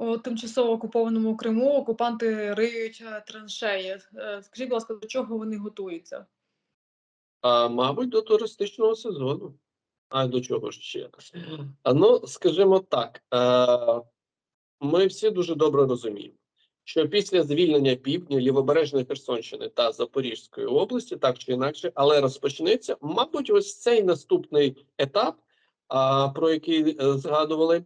У тимчасово окупованому Криму окупанти риють е, траншеї. Е, Скажіть, будь ласка, до чого вони готуються? А, мабуть, до туристичного сезону. А до чого ж ще? Ну, скажімо так, е, ми всі дуже добре розуміємо, що після звільнення півдня, лівобережної Херсонщини та Запорізької області, так чи інакше, але розпочнеться, мабуть, ось цей наступний етап, про який е, згадували,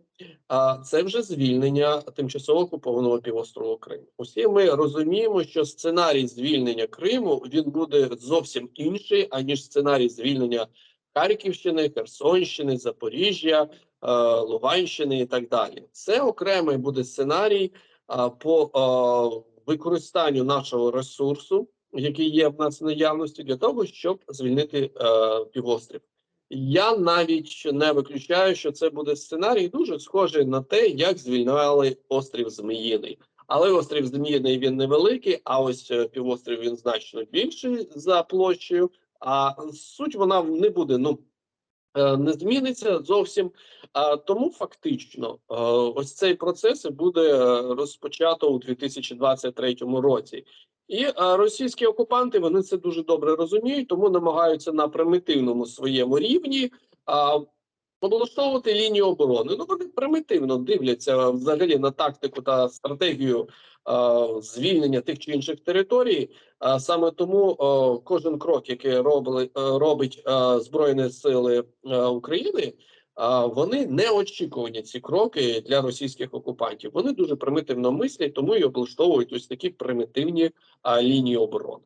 це вже звільнення тимчасово окупованого півострову Крим. Усі ми розуміємо, що сценарій звільнення Криму він буде зовсім інший, аніж сценарій звільнення Харківщини, Херсонщини, Запоріжжя, е, Луганщини і так далі. Це окремий буде сценарій по використанню нашого ресурсу, який є в нас в наявності, для того, щоб звільнити е, півострів. Я навіть не виключаю, що це буде сценарій дуже схожий на те, як звільняли острів Зміїний. Але острів Зміїний він невеликий, а ось е, півострів він значно більший за площею. А суть вона не буде ну е, не зміниться зовсім. Тому фактично, е, ось цей процес буде розпочато у 2023 році. І е, російські окупанти вони це дуже добре розуміють, тому намагаються на примітивному своєму рівні а, облаштовувати лінію оборони. Ну вони примітивно дивляться взагалі на тактику та стратегію а, звільнення тих чи інших територій. А, саме тому о, кожен крок, який робили, е, робить е, Збройні Сили е, України. Вони не очікувані ці кроки для російських окупантів. Вони дуже примітивно мислять, тому і облаштовують ось такі примітивні лінії оборони.